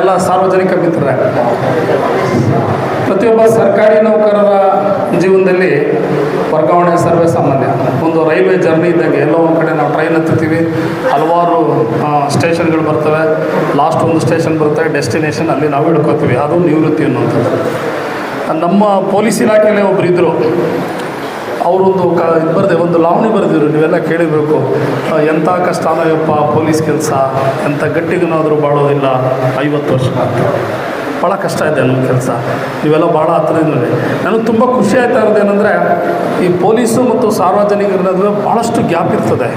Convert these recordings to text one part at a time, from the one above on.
ಎಲ್ಲ ಸಾರ್ವಜನಿಕ ಮಿತ್ರರೇ, ಪ್ರತಿಯೊಬ್ಬ ಸರ್ಕಾರಿ ನೌಕರರ ಜೀವನದಲ್ಲಿ ವರ್ಗಾವಣೆ ಸರ್ವೇ ಸಾಮಾನ್ಯ. ಒಂದು ರೈಲ್ವೆ ಜರ್ನಿ ಇದ್ದಂಗೆ ಎಲ್ಲೋ ಒಂದು ಕಡೆ ನಾವು ಟ್ರೈನ್ ಹತ್ತಿರ್ತೀವಿ, ಹಲವಾರು ಸ್ಟೇಷನ್ಗಳು ಬರ್ತವೆ. ಲಾಸ್ಟ್ ಒಂದು ಸ್ಟೇಷನ್ ಬರುತ್ತೆ ಡೆಸ್ಟಿನೇಷನ್ ಅಲ್ಲಿ ನಾವು ಹಿಡ್ಕೋತೀವಿ. ಅದು ನಿವೃತ್ತಿ ಅನ್ನುವಂಥದ್ದು. ನಮ್ಮ ಪೊಲೀಸ್ ಇಲಾಖೆಯಲ್ಲಿ ಒಬ್ಬರಿದ್ದರು ಅವರೊಂದು ಕ ಇದು ಬರೆದೆ ಒಂದು ಲಾವಣಿ ಬರೆದಿದ್ರು, ನೀವೆಲ್ಲ ಕೇಳಿರಬೇಕು. ಎಂಥ ಕಷ್ಟ ಯಪ್ಪ ಪೊಲೀಸ್ ಕೆಲಸ ಎಂಥ ಗಟ್ಟಿಗನಾದರೂ ಬಾಳೋದಿಲ್ಲ, ಐವತ್ತು ವರ್ಷ ಭಾಳ ಕಷ್ಟ ಇದೆ ನನ್ನ ಕೆಲಸ. ಇವೆಲ್ಲ ಭಾಳ ಹತ್ರದಿಂದ ನನಗೆ ತುಂಬ ಖುಷಿ ಆಯ್ತಾ ಇರೋದು ಏನಂದರೆ, ಈ ಪೊಲೀಸು ಮತ್ತು ಸಾರ್ವಜನಿಕರ ನಡುವೆ ಭಾಳಷ್ಟು ಗ್ಯಾಪ್ ಇರ್ತದೆ.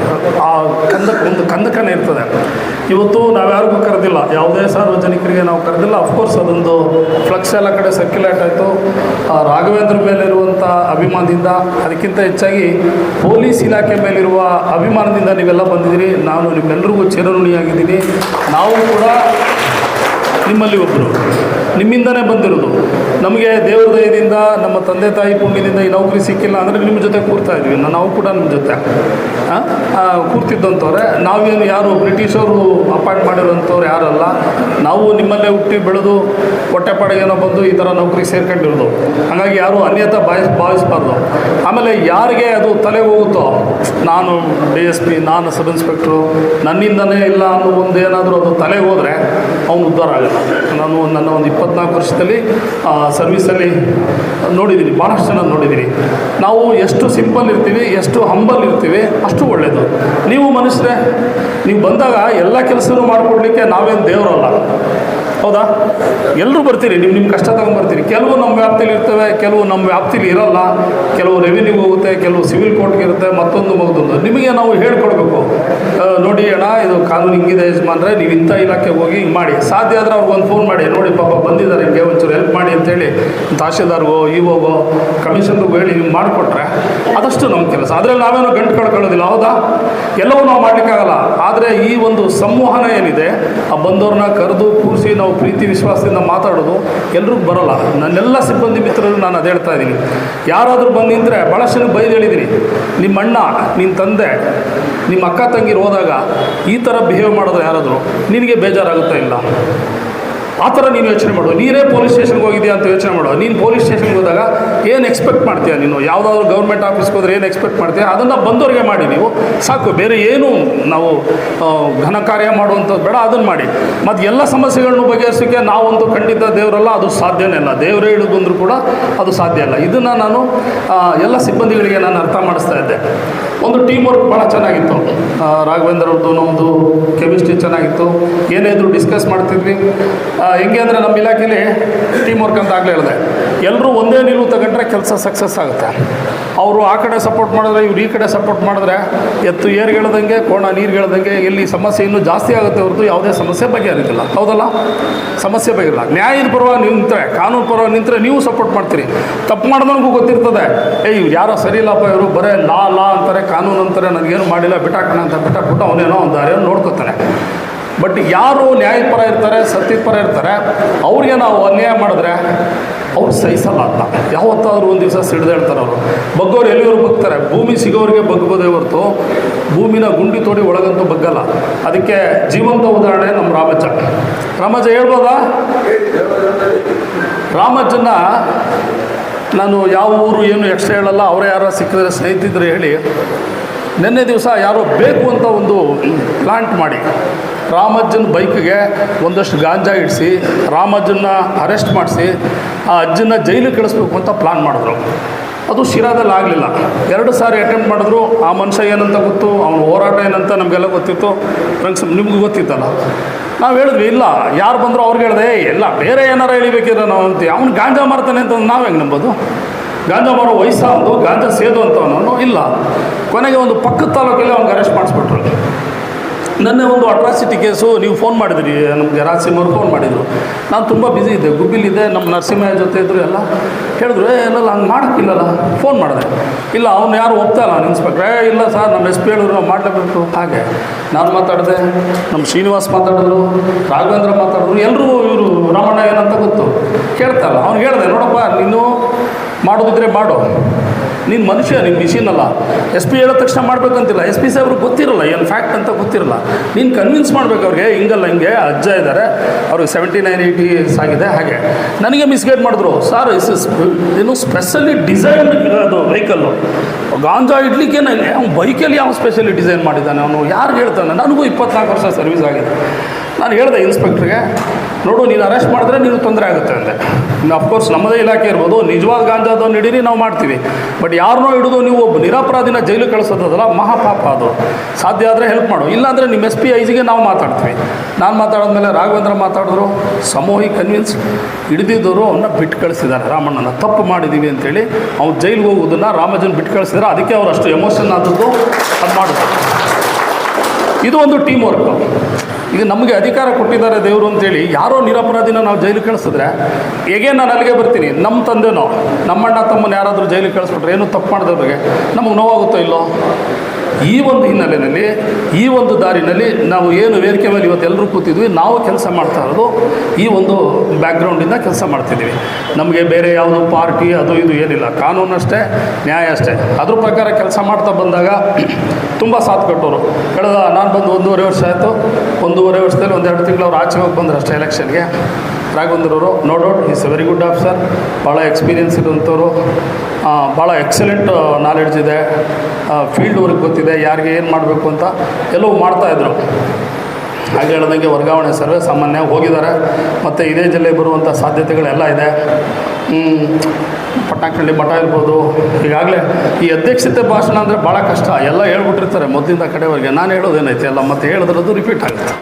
ಆ ಕಂದಕ ಒಂದು ಕಂದಕನೇ ಇರ್ತದೆ. ಇವತ್ತು ನಾವು ಯಾರಿಗೂ ಕರೆದಿಲ್ಲ. ಯಾವುದೇ ಸಾರ್ವಜನಿಕರಿಗೆ ನಾವು ಕರೆದಿಲ್ಲ. ಅಫ್ಕೋರ್ಸ್ ಅದೊಂದು ಫ್ಲಕ್ಸ್ ಎಲ್ಲ ಕಡೆ ಸರ್ಕ್ಯುಲೇಟ್ ಆಯಿತು. ರಾಘವೇಂದ್ರ ಮೇಲಿರುವಂಥ ಅಭಿಮಾನದಿಂದ, ಅದಕ್ಕಿಂತ ಹೆಚ್ಚಾಗಿ ಪೊಲೀಸ್ ಇಲಾಖೆ ಮೇಲಿರುವ ಅಭಿಮಾನದಿಂದ ನೀವೆಲ್ಲ ಬಂದಿದ್ದೀರಿ. ನಾನು ನಿಮ್ಮೆಲ್ಲರಿಗೂ ಚಿರಋಣಿಯಾಗಿದ್ದೀನಿ. ನಾವು ಕೂಡ ನಿಮ್ಮಲ್ಲಿ ಒಬ್ಬರು ನಿಮ್ಮಿಂದನೇ ಬಂದಿರೋದು. ನಮಗೆ ದೇವ್ರ ದಯದಿಂದ ನಮ್ಮ ತಂದೆ ತಾಯಿ ಪುಣ್ಯದಿಂದ ಈ ನೌಕರಿ ಸಿಕ್ಕಿಲ್ಲ ಅಂದರೆ ನಿಮ್ಮ ಜೊತೆ ಕೂರ್ತಾ ಇದ್ವಿ. ನಾವು ಕೂಡ ನಿಮ್ಮ ಜೊತೆ. ಕೂರ್ತಿದ್ದಂಥವ್ರೆ ನಾವೇನು ಯಾರು ಬ್ರಿಟಿಷರು ಅಪಾಯಿಂಟ್ ಮಾಡಿರೋಂಥವ್ರು ಯಾರಲ್ಲ. ನಾವು ನಿಮ್ಮಲ್ಲೇ ಹುಟ್ಟಿ ಬೆಳೆದು ಹೊಟ್ಟೆಪಾಡಿಗೇನೋ ಬಂದು ಈ ಥರ ನೌಕರಿಗೆ ಸೇರ್ಕೊಂಡಿರೋದು. ಹಾಗಾಗಿ ಯಾರು ಅನ್ಯತ ಬಾಯಿಸ್, ಭಾವಿಸ್ಬಾರ್ದು. ಆಮೇಲೆ ಯಾರಿಗೆ ಅದು ತಲೆ ಹೋಗುತ್ತೋ, ನಾನು ಡಿ ಎಸ್ ಪಿ, ನಾನು ಸಬ್ ಇನ್ಸ್ಪೆಕ್ಟ್ರು, ನನ್ನಿಂದನೇ ಇಲ್ಲ ಅನ್ನೋ ಒಂದು ಏನಾದರೂ ಅದು ತಲೆಗೆ ಹೋದರೆ ಅವನು ಉದ್ಧಾರ ಆಗಲ್ಲ. ನಾನು ನನ್ನ ಒಂದು ಇಪ್ಪತ್ನಾಲ್ಕು ವರ್ಷದಲ್ಲಿ ಸರ್ವಿಸಲ್ಲಿ ನೋಡಿದ್ದೀನಿ ಭಾಳಷ್ಟು ಜನ ನೋಡಿದ್ದೀನಿ ನಾವು ಎಷ್ಟು ಸಿಂಪಲ್ ಇರ್ತೀವಿ, ಎಷ್ಟು ಹಂಬಲ್ ಇರ್ತೀವಿ, ಅಷ್ಟು ಒಳ್ಳೆಯದು ನೀವು ಮನುಷ್ಯರೇ, ನೀವು ಬಂದಾಗ ಎಲ್ಲ ಕೆಲಸನೂ ಮಾಡಿಕೊಡ್ಲಿಕ್ಕೆ ನಾವೇನು ದೇವರಲ್ಲ. ಹೌದಾ? ಎಲ್ಲರೂ ಬರ್ತೀರಿ ನಿಮ್ಮ ನಿಮ್ಮ ಕಷ್ಟ ತಗೊಂಡ್ಬರ್ತೀರಿ ಕೆಲವು ನಮ್ಮ ವ್ಯಾಪ್ತಿಲಿ ಇರ್ತವೆ, ಕೆಲವು ನಮ್ಮ ವ್ಯಾಪ್ತಿಲಿ ಇರಲ್ಲ. ಕೆಲವು ರೆವಿನ್ಯೂ ಹೋಗುತ್ತೆ, ಕೆಲವು ಸಿವಿಲ್ ಕೋರ್ಟ್ಗೆ ಇರುತ್ತೆ, ಮತ್ತೊಂದು ಮಗದೊಂದು ನಿಮಗೆ ನಾವು ಹೇಳ್ಕೊಡ್ಬೇಕು. ನೋಡಿ ಅಣ್ಣ, ಇದು ಕಾನೂನು ಹಿಂಗಿದೆ ಯಜಮಾನ್ರೆ, ನೀವು ಇಂಥ ಇಲಾಖೆಗೆ ಹೋಗಿ ಹಿಂಗೆ ಮಾಡಿ. ಸಾಧ್ಯ ಆದರೆ ಅವ್ರಿಗೊಂದು ಫೋನ್ ಮಾಡಿ. ನೋಡಿ ಪಾಪ ಬಂದಿದ್ದಾರೆ, ಹಿಂಗೆ ಒಂಚೂರು ಹೆಲ್ಪ್ ಮಾಡಿ ಅಂತೇಳಿ ತಹಶೀಲ್ದಾರ್ಗೋ ಇವೋಗೋ ಕಮಿಷನ್ಗೂ ಹೇಳಿ ನೀವು ಮಾಡಿಕೊಟ್ರೆ ಅದಷ್ಟು ನಮ್ಮ ಕೆಲಸ. ಅದರಲ್ಲಿ ನಾವೇನೋ ಗಂಟು ಕಳ್ಕೊಳ್ಳೋದಿಲ್ಲ, ಹೌದಾ? ಎಲ್ಲವೂ ನಾವು ಮಾಡಲಿಕ್ಕಾಗಲ್ಲ. ಆದರೆ ಈ ಒಂದು ಸಂವಹನ ಏನಿದೆ, ಆ ಬಂದವ್ರನ್ನ ಕರೆದು ಕೂರಿಸಿ ನಾವು ಪ್ರೀತಿ, ವಿಶ್ವಾಸದಿಂದ ಮಾತಾಡೋದು ಎಲ್ರಿಗೂ ಬರೋಲ್ಲ. ನನ್ನೆಲ್ಲ ಸಿಬ್ಬಂದಿ ಮಿತ್ರರು ನಾನು ಅದು ಹೇಳ್ತಾ ಇದ್ದೀನಿ. ಯಾರಾದರೂ ಬಂದು ನಿಂತರೆ ಭಾಳಷ್ಟು ಜನ ಬೈದು ನಿಮ್ಮ ಅಣ್ಣ, ನಿನ್ನ ತಂದೆ, ನಿಮ್ಮ ಅಕ್ಕ ತಂಗಿರು ಹೋದಾಗ ಈ ಥರ ಬಿಹೇವ್ ಮಾಡಿದ್ರೆ ಯಾರಾದರೂ ನಿನಗೆ ಬೇಜಾರಾಗುತ್ತಾ ಇಲ್ಲ? ಆ ಥರ ನೀನು ಯೋಚನೆ ಮಾಡು. ನೀನೇ ಪೊಲೀಸ್ ಸ್ಟೇಷನ್ಗೆ ಹೋಗಿದ್ಯಾ ಅಂತ ಯೋಚನೆ ಮಾಡು. ನೀನು ಪೊಲೀಸ್ ಸ್ಟೇಷನ್ಗೆ ಹೋದಾಗ ಏನು ಎಕ್ಸ್ಪೆಕ್ಟ್ ಮಾಡ್ತೀಯ ನೀನು? ಯಾವುದಾದ್ರೂ ಗೌರ್ಮೆಂಟ್ ಆಫೀಸ್ಗೆ ಹೋದ್ರೆ ಏನು ಎಕ್ಸ್ಪೆಕ್ಟ್ ಮಾಡ್ತೀಯ? ಅದನ್ನು ಬಂದವರಿಗೆ ಮಾಡಿ ನೀವು. ಸಾಕು, ಬೇರೆ ಏನು ನಾವು ಘನ ಕಾರ್ಯ ಮಾಡುವಂಥದ್ದು ಬೇಡ, ಅದನ್ನು ಮಾಡಿ. ಮತ್ತು ಎಲ್ಲ ಸಮಸ್ಯೆಗಳನ್ನು ಬಗೆಹರಿಸೋಕ್ಕೆ ನಾವಂತೂ ಖಂಡಿತ ದೇವರಲ್ಲ, ಅದು ಸಾಧ್ಯನೇ ಇಲ್ಲ. ದೇವರೇ ಹಿಡಿದು ಬಂದರೂ ಕೂಡ ಅದು ಸಾಧ್ಯ ಇಲ್ಲ. ಇದನ್ನು ನಾನು ಎಲ್ಲ ಸಿಬ್ಬಂದಿಗಳಿಗೆ ನಾನು ಅರ್ಥ ಮಾಡಿಸ್ತಾ ಇದ್ದೆ. ಒಂದು ಟೀಮ್ ವರ್ಕ್ ಭಾಳ ಚೆನ್ನಾಗಿತ್ತು. ರಾಘವೇಂದ್ರ ಅವ್ರದ್ದು ನಮ್ಮದು ಕೆಮಿಸ್ಟ್ರಿ ಚೆನ್ನಾಗಿತ್ತು. ಏನೇ ಇದ್ರು ಡಿಸ್ಕಸ್ ಮಾಡ್ತಿದ್ವಿ. ಹೆಂಗೆ ಅಂದರೆ ನಮ್ಮ ಇಲಾಖೆಯಲ್ಲಿ ಟೀಮ್ ವರ್ಕ್ ಅಂತ ಆಗಲೇ ಹೇಳಿದೆ. ಎಲ್ಲರೂ ಒಂದೇ ನಿಲುವು ತಗೊಂಡ್ರೆ ಕೆಲಸ ಸಕ್ಸಸ್ ಆಗುತ್ತೆ. ಅವರು ಆ ಕಡೆ ಸಪೋರ್ಟ್ ಮಾಡಿದ್ರೆ, ಇವ್ರು ಈ ಕಡೆ ಸಪೋರ್ಟ್ ಮಾಡಿದ್ರೆ ಎತ್ತು ಏರ್ಗೆಳ್ದಂಗೆ ಕೋಣ ನೀರ್ಗೆಳ್ದಂಗೆ ಎಲ್ಲಿ ಸಮಸ್ಯೆ ಇನ್ನೂ ಜಾಸ್ತಿ ಆಗುತ್ತೆ ಹೊರತು ಯಾವುದೇ ಸಮಸ್ಯೆ ಬಗೆಹರಿದಿಲ್ಲ. ಹೌದಲ್ಲ? ಸಮಸ್ಯೆ ಬಗೆಹರಿಲ್ಲ. ನ್ಯಾಯದ ಪರವಾಗಿ ನಿಂತರೆ, ಕಾನೂನು ಪರವಾಗಿ ನಿಂತರೆ ನೀವು ಸಪೋರ್ಟ್ ಮಾಡ್ತೀರಿ. ತಪ್ಪು ಮಾಡಿದವನಿಗೂ ಗೊತ್ತಿರ್ತದೆ. ಏಯ್, ಇವ್ರು ಯಾರೋ ಸರಿ ಇಲ್ಲಪ್ಪ ಇವರು ಬರೇ ಲಾ ಲಾ ಅಂತಾರೆ ಕಾನೂನು ಅಂತಾರೆ ನನಗೇನು ಮಾಡಿಲ್ಲ, ಬಿಟ್ಟಾಕೋಣ ಅಂತ ಬಿಟ್ಟಾಕ್ಬಿಟ್ಟು ಅವನೇನೋ ಒಂದು ದಾರಿಯನ್ನು ನೋಡ್ಕೋತಾನೆ. ಬಟ್ ಯಾರು ನ್ಯಾಯಪರ ಇರ್ತಾರೆ ಸತ್ಯಪರ ಇರ್ತಾರೆ, ಅವ್ರಿಗೆ ನಾವು ಅನ್ಯಾಯ ಮಾಡಿದ್ರೆ ಅವ್ರು ಸಹಿಸಲ್ಲ ಅಂತ ಯಾವತ್ತಾದರೂ ಒಂದು ದಿವಸ ಸಿಡ್ದೇಳ್ತಾರೆ ಅವರು. ಬಗ್ಗೋರು ಎಲ್ಲಿಯವರು ಬಗ್ತಾರೆ. ಭೂಮಿ ಸಿಗೋರಿಗೆ ಬಗ್ಬೋದೇ ಹೊರತು ಭೂಮಿನ ಗುಂಡಿ ತೋಡಿ ಒಳಗಂತೂ ಬಗ್ಗಲ್ಲ. ಅದಕ್ಕೆ ಜೀವಂತ ಉದಾಹರಣೆ ನಮ್ಮ ರಾಮಜ್ಜ. ರಾಮಜ್ಜ ಹೇಳ್ಬೋದಾ? ರಾಮಜ್ಜನ ನಾನು ಯಾವ ಊರು ಏನು ಎಕ್ಸ್ಟ್ರಾ ಹೇಳಲ್ಲ, ಅವರೇ ಯಾರೋ ಸಿಕ್ಕಿದ್ರೆ ಸ್ನೇಹಿತಿದ್ರೆ ಹೇಳಿ. ನಿನ್ನೆ ದಿವಸ ಯಾರೋ ಬೇಕು ಅಂತ ಒಂದು ಪ್ಲಾಂಟ್ ಮಾಡಿ. ರಾಮಜ್ಜನ ಬೈಕ್ಗೆ ಒಂದಷ್ಟು ಗಾಂಜಾ ಇಡಿಸಿ ರಾಮಜ್ಜನ ಅರೆಸ್ಟ್ ಮಾಡಿಸಿ, ಆ ಅಜ್ಜನ ಜೈಲಿಗೆ ಕಳಿಸ್ಬೇಕು ಅಂತ ಪ್ಲಾನ್ ಮಾಡಿದ್ರು. ಅದು ಶಿರಾದಲ್ಲಿ ಆಗಲಿಲ್ಲ. ಎರಡು ಸಾರಿ ಅಟೆಂಪ್ಟ್ ಮಾಡಿದ್ರು, ಆ ಮನುಷ್ಯ ಏನಂತ ಗೊತ್ತು, ಅವನ ಹೋರಾಟ ಏನಂತ ನಮಗೆಲ್ಲ ಗೊತ್ತಿತ್ತು. ಫ್ರೆಂಡ್ಸ್ ನಿಮಗೂ ಗೊತ್ತಿತ್ತಲ್ಲ. ನಾವು ಹೇಳಿದ್ವಿ ಇಲ್ಲ ಯಾರು ಬಂದರೂ ಅವ್ರಿಗೆ ಹೇಳಿದೆ "ಏಯ್, ಎಲ್ಲ ಬೇರೆ ಏನಾರು ಹೇಳಬೇಕಿದ್ರೆ ನಾವು ಅಂತ ಅವ್ನು ಗಾಂಜಾ ಮಾರ್ತಾನೆ ಅಂತ ನಾವು ಹೆಂಗೆ ನಂಬೋದು? ಗಾಂಜಾ ಮಾರೋ ವಯಸ್ಸಾದ್ದು ಗಾಂಜಾ ಸೇದು ಅಂತವನು ಇಲ್ಲ. ಕೊನೆಗೆ ಒಂದು ಪಕ್ಕದ ತಾಲೂಕಲ್ಲಿ ಅವ್ನಿಗೆ ಅರೆಸ್ಟ್ ಮಾಡಿಸ್ಬಿಟ್ರು. ನನ್ನೆ ಒಂದು ಅಟ್ರಾಸಿಟಿ ಕೇಸು ನೀವು ಫೋನ್ ಮಾಡಿದ್ರಿ, ನಮಗೆ ರಾಜಸಿಂಹವ್ರು ಫೋನ್ ಮಾಡಿದರು. ನಾನು ತುಂಬ ಬ್ಯುಸಿ ಇದ್ದೆ ಗುಬ್ಬಿಲಿದ್ದೆ ನಮ್ಮ ನರಸಿಂಹಯ್ಯ ಜೊತೆ ಇದ್ದರು ಎಲ್ಲ. ಹೇಳಿದ್ರು ಏ ಇಲ್ಲ ಹಂಗೆ ಮಾಡೋಕ್ಕಿಲ್ಲಲ್ಲ ಫೋನ್ ಮಾಡಿದೆ. ಇಲ್ಲ, ಅವ್ನು ಯಾರು ಒಪ್ತಾ ಇಲ್ಲ ಏ, ಇಲ್ಲ ಸರ್ ನಮ್ಮ ಎಸ್ ಪಿ ಹೇಳಿದ್ರು, ನಾವು ಮಾಡಲೇಬೇಕು. ಹಾಗೆ ನಾನು ಮಾತಾಡಿದೆ ನಮ್ಮ ಶ್ರೀನಿವಾಸ್ ಮಾತಾಡಿದ್ರು, ರಾಘವೇಂದ್ರ ಮಾತಾಡಿದ್ರು ಎಲ್ಲರೂ ಇವರು, ರಾಮಣ್ಣ, ಏನಂತ ಗೊತ್ತು? ಕೇಳ್ತಾ ಇಲ್ಲ. ಅವ್ನು ಹೇಳಿದೆ, ನೋಡಪ್ಪ, ನೀನು ಮಾಡೋದಿದ್ರೆ ಮಾಡು. ನೀನು ಮನುಷ್ಯ, ನೀನು ಮಿಷಿನ್ ಅಲ್ಲ. ಎಸ್ ಪಿ ಹೇಳಿದ ತಕ್ಷಣ ಮಾಡಬೇಕಂತಿಲ್ಲ. ಎಸ್ ಪಿ ಸಾಹೇಬ್ರು ಗೊತ್ತಿರಲ್ಲ, ಏನು ಫ್ಯಾಕ್ಟ್ ಅಂತ ಗೊತ್ತಿರಲ್ಲ. ನೀನು ಕನ್ವಿನ್ಸ್ ಮಾಡ್ಬೇಕು ಅವ್ರಿಗೆ, ಹಿಂಗಲ್ಲ ಹಿಂಗೆ, ಅಜ್ಜ ಇದ್ದಾರೆ ಅವ್ರಿಗೆ ಸೆವೆಂಟಿ ನೈನ್ ಏಯ್ಟಿ ಆಗಿದೆ, ಹಾಗೆ. ನನಗೆ ಮಿಸ್ಗೈಡ್ ಮಾಡಿದ್ರು. ಸರ್ ಇಸ್ ಇಸ್ ಏನು ಸ್ಪೆಷಲಿ ಡಿಸೈನ್ ಅದು ವೆಹಿಕಲ್ಲು ಗಾಂಜಾ ಇಡ್ಲಿಕ್ಕೆ ಅವ್ನು ಬೈಕಲ್ಲಿ ಯಾವ ಸ್ಪೆಷಲಿ ಡಿಸೈನ್ ಮಾಡಿದ್ದಾನೆ? ಅವನು ಯಾರು ಹೇಳ್ತಾನೆ? ನನಗೂ ಇಪ್ಪತ್ನಾಲ್ಕು ವರ್ಷ ಸರ್ವಿಸ್ ಆಗಿದೆ. ನಾನು ಹೇಳಿದೆ ಇನ್ಸ್ಪೆಕ್ಟ್ರಿಗೆ, ನೋಡು, ನೀನು ಅರೆಸ್ಟ್ ಮಾಡಿದ್ರೆ ನೀನು ತೊಂದರೆ ಆಗುತ್ತೆ ಅಂದೆ. ಇನ್ನು ಅಫ್ಕೋರ್ಸ್ ನಮ್ಮದೇ ಇಲಾಖೆ ಇರ್ಬೋದು, ನಿಜವಾದ ಗಾಂಜಾದವ್ನು ಹಿಡೀರಿ, ನಾವು ಮಾಡ್ತೀವಿ. ಬಟ್ ಯಾರನ್ನೋ ಹಿಡಿದು ನೀವು ಒಬ್ಬ ನಿರಪರಾಧಿನ ಜೈಲಿಗೆ ಕಳಿಸೋದಲ್ಲ, ಮಹಾಪಾಪ ಅದು. ಸಾಧ್ಯ ಆದರೆ ಹೆಲ್ಪ್ ಮಾಡು. ಇಲ್ಲಾಂದರೆ ನಿಮ್ಮ ಎಸ್ ಪಿ ಐಜಿಗೆ ನಾವು ಮಾತಾಡ್ತೀವಿ. ನಾನು ಮಾತಾಡಿದ್ಮೇಲೆ ರಾಘವೇಂದ್ರ ಮಾತಾಡಿದ್ರು, ಸಮೂಹಿ ಕನ್ವಿನ್ಸ್ ಹಿಡಿದಿದ್ದವರು ಅವನ್ನ ಬಿಟ್ಟು ಕಳಿಸಿದ್ದಾರೆ. ರಾಮಣ್ಣನ ತಪ್ಪು ಮಾಡಿದ್ದೀವಿ ಅಂತೇಳಿ ಅವ್ನು ಜೈಲಿಗೆ ಹೋಗೋದನ್ನು ರಾಮಜನ್ ಬಿಟ್ಟು ಕಳಿಸಿದ್ದಾರೆ. ಅದಕ್ಕೆ ಅವರು ಅಷ್ಟು ಎಮೋಷನ್ ಆದದ್ದು ಅದು ಮಾಡಿದ್ರು ಇದು ಒಂದು ಟೀಮ್ ವರ್ಕ್ ಈಗ ನಮಗೆ ಅಧಿಕಾರ ಕೊಟ್ಟಿದ್ದಾರೆ ದೇವರು ಅಂತೇಳಿ ಯಾರೋ ನಿರಪರಾಧಿನ ನಾವು ಜೈಲಿಗೆ ಕಳಿಸಿದ್ರೆ, ಹೇಗೆ ನಾನು ಅಲ್ಲಿಗೆ ಬರ್ತೀನಿ? ನಮ್ಮ ತಂದೆನೋ, ನಮ್ಮಣ್ಣ ತಮ್ಮನ ಯಾರಾದರೂ ಜೈಲಿಗೆ ಕಳಿಸ್ಬಿಟ್ರೆ ಏನು ತಪ್ಪು ಮಾಡಿದವ್ರಿಗೆ ನಮಗೆ ನೋವಾಗುತ್ತೋ ಇಲ್ಲೋ? ಈ ಒಂದು ಹಿನ್ನೆಲೆಯಲ್ಲಿ, ಈ ಒಂದು ದಾರಿನಲ್ಲಿ ನಾವು ಏನು ವೇದಿಕೆ ಮೇಲೆ ಇವತ್ತು ಎಲ್ಲರೂ ಕೂತಿದ್ವಿ, ನಾವು ಕೆಲಸ ಮಾಡ್ತಾ ಇರೋದು ಈ ಒಂದು ಬ್ಯಾಕ್ಗ್ರೌಂಡಿಂದ ಕೆಲಸ ಮಾಡ್ತಿದ್ದೀವಿ. ನಮಗೆ ಬೇರೆ ಯಾವುದು ಪಾರ್ಟಿ ಅದು ಇದು ಏನಿಲ್ಲ, ಕಾನೂನು ಅಷ್ಟೇ, ನ್ಯಾಯ ಅಷ್ಟೇ. ಅದ್ರ ಪ್ರಕಾರ ಕೆಲಸ ಮಾಡ್ತಾ ಬಂದಾಗ ತುಂಬ ಸಾಥ್ ಕೊಟ್ಟವರು. ಕಳೆದ ನಾನು ಬಂದು ಒಂದೂವರೆ ವರ್ಷ ಆಯಿತು. ಒಂದೂವರೆ ವರ್ಷದಲ್ಲಿ ಒಂದೆರಡು ತಿಂಗಳು ಅವ್ರು ಆಚೆ ಹೋಗಿ ಬಂದರು ಅಷ್ಟೇ ಎಲೆಕ್ಷನ್ಗೆ ರಾಘವೇಂದ್ರವರು no doubt is very good officer ಭಾಳ ಎಕ್ಸ್ಪೀರಿಯನ್ಸ್ ಇರುವಂಥವ್ರು. ಭಾಳ ಎಕ್ಸಲೆಂಟ್ ನಾಲೆಡ್ಜ್ ಇದೆ. ಫೀಲ್ಡ್ ವರ್ಕ್ ಗೊತ್ತಿದೆ, ಯಾರಿಗೆ ಏನು ಮಾಡಬೇಕು ಅಂತ ಎಲ್ಲವೂ ಮಾಡ್ತಾಯಿದ್ರು ಹಾಗೆ ಹೇಳ್ದಂಗೆ ವರ್ಗಾವಣೆ ಸರ್ವೆ ಸಾಮಾನ್ಯ ಹೋಗಿದ್ದಾರೆ. ಮತ್ತು ಇದೇ ಜಿಲ್ಲೆಗೆ ಬರುವಂಥ ಸಾಧ್ಯತೆಗಳೆಲ್ಲ ಇದೆ. ಪಟ್ಟಣಕ್ಕಳ್ಳಿ ಮಠ ಇರ್ಬೋದು. ಈಗಾಗಲೇ ಈ ಅಧ್ಯಕ್ಷತೆ ಭಾಷಣ ಅಂದರೆ ಭಾಳ ಕಷ್ಟ. ಎಲ್ಲ ಹೇಳ್ಬಿಟ್ಟಿರ್ತಾರೆ ಮೊದಲಿಂದ ಕಡೆವರೆಗೆ. ನಾನು ಹೇಳೋದೇನೈತೆ ಎಲ್ಲ ಮತ್ತೆ ಹೇಳಿದ್ರದ್ದು ರಿಪೀಟ್ ಆಗುತ್ತೆ.